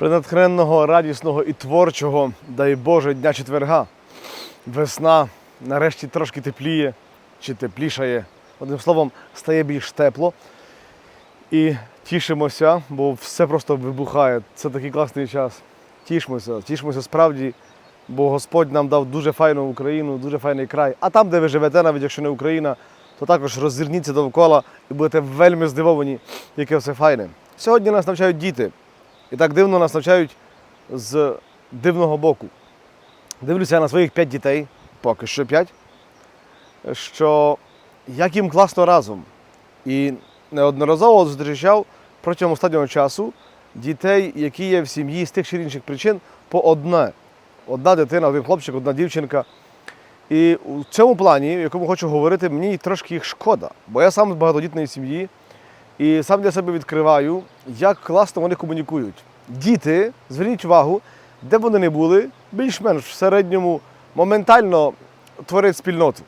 Принатхненного, радісного і творчого, дай Боже, дня четверга. Весна нарешті трошки тепліє чи теплішає. Одним словом, стає більш тепло. І тішимося, бо все просто вибухає. Це такий класний час. Тішимося, тішимося справді, бо Господь нам дав дуже файну Україну, дуже файний край. А там, де ви живете, навіть якщо не Україна, то також роззирніться довкола і будете вельми здивовані, яке все файне. Сьогодні нас навчають діти. І так дивно нас навчають з дивного боку. Дивлюся на своїх п'ять дітей, поки що п'ять, що як їм класно разом. І неодноразово зустрічав протягом останнього часу дітей, які є в сім'ї з тих чи інших причин, по одне. Одна дитина, один хлопчик, одна дівчинка. І у цьому плані, в якому хочу говорити, мені трошки їх шкода, бо я сам з багатодітної сім'ї і сам для себе відкриваю, як класно вони комунікують. Діти, зверніть увагу, де б вони не були, більш-менш в середньому моментально творять спільноту.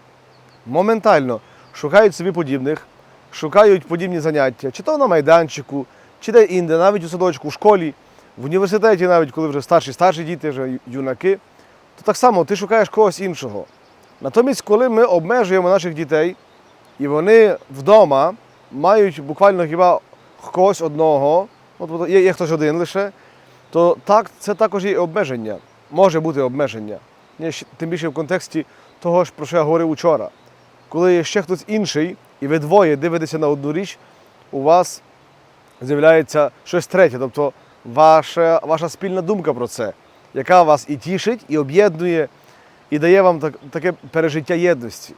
Моментально шукають собі подібних, шукають подібні заняття, чи то на майданчику, чи де інде, навіть у садочку, в школі, в університеті, навіть коли вже старші, старші діти, вже юнаки, то так само ти шукаєш когось іншого. Натомість, коли ми обмежуємо наших дітей, і вони вдома мають буквально хіба когось одного, от є, є хтось один лише, то так, це також є обмеження. Може бути обмеження. Тим більше в контексті того, ж, про що я говорив учора. Коли є ще хтось інший, і ви двоє дивитеся на одну річ, у вас з'являється щось третє, тобто ваша, ваша спільна думка про це, яка вас і тішить, і об'єднує, і дає вам так, таке пережиття єдності.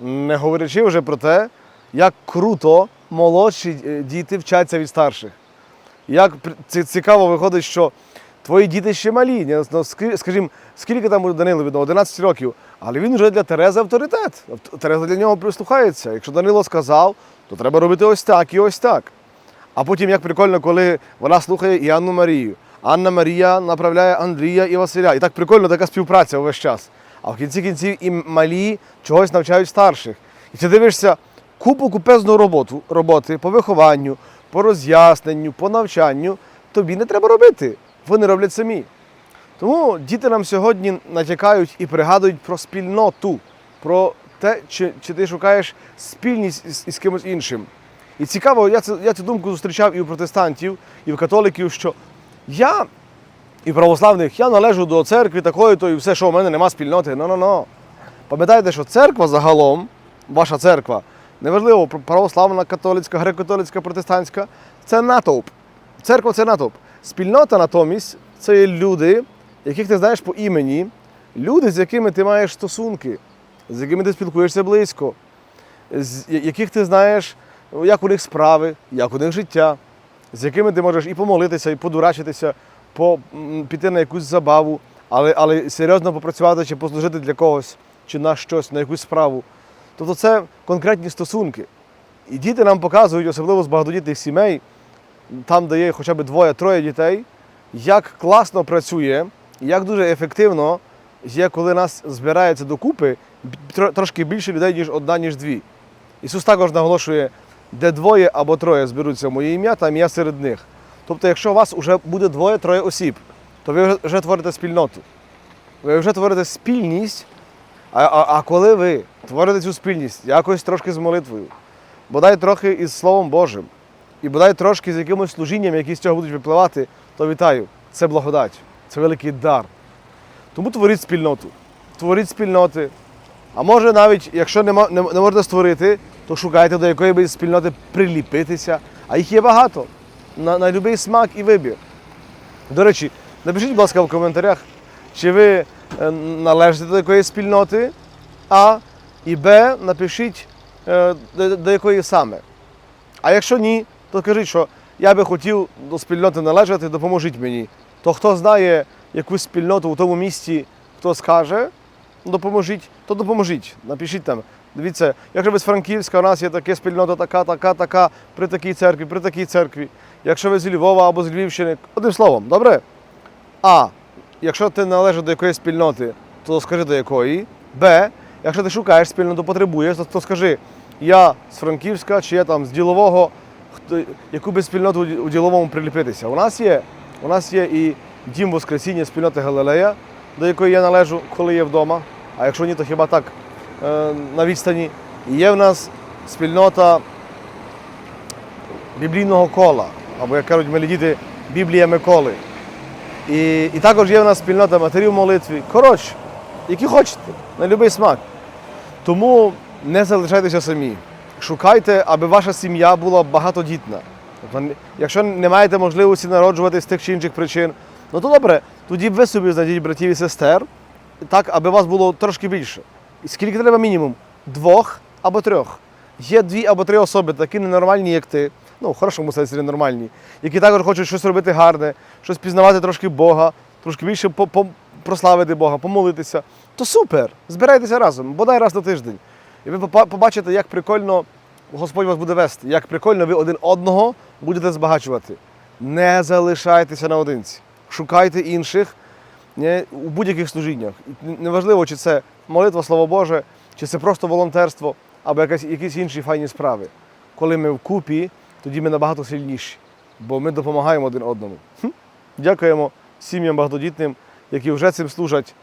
Не говорячи вже про те, як круто молодші е, діти вчаться від старших. Як цікаво виходить, що твої діти ще малі. Ну, Скажімо, скільки там Данилу видно? 11 років. Але він вже для Терези авторитет. Тереза для нього прислухається. Якщо Данило сказав, то треба робити ось так і ось так. А потім як прикольно, коли вона слухає і Анну Марію. Анна Марія направляє Андрія і Василя. І так прикольно така співпраця увесь час. А в кінці кінців і малі чогось навчають старших. І ти дивишся купу купезну роботу, роботи по вихованню, по роз'ясненню, по навчанню. Тобі не треба робити. Вони роблять самі. Тому діти нам сьогодні натякають і пригадують про спільноту, про те, чи, чи ти шукаєш спільність із, із кимось іншим. І цікаво, я, цю- я цю думку зустрічав і у протестантів, і в католиків, що я і православних, я належу до церкви такої, то і все, що у мене нема спільноти. Ну-ну-ну. Пам'ятайте, що церква загалом, ваша церква, неважливо, пр- православна, католицька, греко-католицька, протестантська, це натовп. Церква це натовп. Спільнота натомість це люди, яких ти знаєш по імені, люди, з якими ти маєш стосунки, з якими ти спілкуєшся близько, з яких ти знаєш, як у них справи, як у них життя, з якими ти можеш і помолитися, і подурачитися, по, піти на якусь забаву, але, але серйозно попрацювати чи послужити для когось, чи на щось, на якусь справу. Тобто це конкретні стосунки. І діти нам показують, особливо з багатодітних сімей, там, де є хоча б двоє-троє дітей, як класно працює, як дуже ефективно є, коли нас збирається докупи трошки більше людей, ніж одна, ніж дві. Ісус також наголошує, де двоє або троє зберуться моє ім'я, там я серед них. Тобто, якщо у вас вже буде двоє-троє осіб, то ви вже творите спільноту. Ви вже творите спільність, а, а, а коли ви творите цю спільність якось трошки з молитвою, бодай трохи із Словом Божим, і бодай трошки з якимось служінням, які з цього будуть випливати, то вітаю. Це благодать, це великий дар. Тому творіть спільноту, творіть спільноти. А може навіть, якщо нема, не, не можна створити, то шукайте до якої би спільноти приліпитися. А їх є багато. На, на будь-який смак і вибір. До речі, напишіть, будь ласка, в коментарях, чи ви належите до якоїсь спільноти, А і Б, напишіть, е, до, якої саме. А якщо ні, то кажіть, що я би хотів до спільноти належати, допоможіть мені. То хто знає якусь спільноту у тому місці, хто скаже, допоможіть, то допоможіть. Напишіть там. Дивіться, якщо ви з Франківська, у нас є така спільнота, така, така, така, при такій церкві, при такій церкві. Якщо ви з Львова або з Львівщини, одним словом, добре? А. Якщо ти належиш до якоїсь спільноти, то скажи до якої. Б. Якщо ти шукаєш спільноту, потребуєш, то, то скажи, я з Франківська чи я там з ділового, хто, яку би спільноту у діловому приліпитися. У нас є У нас є і дім Воскресіння спільноти Галилея, до якої я належу, коли є вдома. А якщо ні, то хіба так е, на відстані. І є в нас спільнота біблійного кола, або, як кажуть малі діти, Біблія Миколи. І, і також є в нас спільнота матерів молитві. Коротше, які хочете, на будь-який смак. Тому не залишайтеся самі. Шукайте, аби ваша сім'я була багатодітна. Якщо не маєте можливості народжувати з тих чи інших причин, ну то добре, тоді ви собі знайдіть братів і сестер, так, аби вас було трошки більше. І скільки треба мінімум? Двох або трьох. Є дві або три особи, такі ненормальні, як ти, ну, в хорошому сенсі ненормальні, які також хочуть щось робити гарне, щось пізнавати трошки Бога, трошки більше прославити Бога, помолитися. То супер! Збирайтеся разом, бодай раз на тиждень. І ви побачите, як прикольно Господь вас буде вести, як прикольно ви один одного будете збагачувати. Не залишайтеся наодинці. Шукайте інших не, у будь-яких служіннях. Неважливо, чи це молитва, слово Боже, чи це просто волонтерство, або якась, якісь інші файні справи. Коли ми вкупі, тоді ми набагато сильніші, бо ми допомагаємо один одному. Хм. Дякуємо сім'ям багатодітним, які вже цим служать,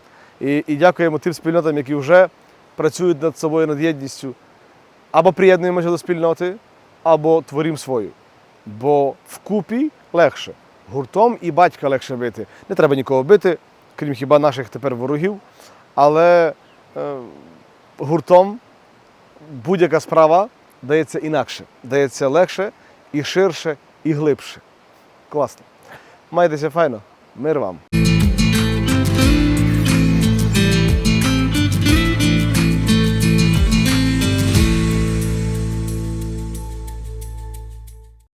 і, і дякуємо тим спільнотам, які вже працюють над собою, над єдністю. Або приєднуємося до спільноти, або творимо свою. Бо вкупі легше. Гуртом і батька легше бити. Не треба нікого бити, крім хіба наших тепер ворогів. Але е, гуртом будь-яка справа дається інакше, дається легше і ширше, і глибше. Класно. Майтеся файно. Мир вам.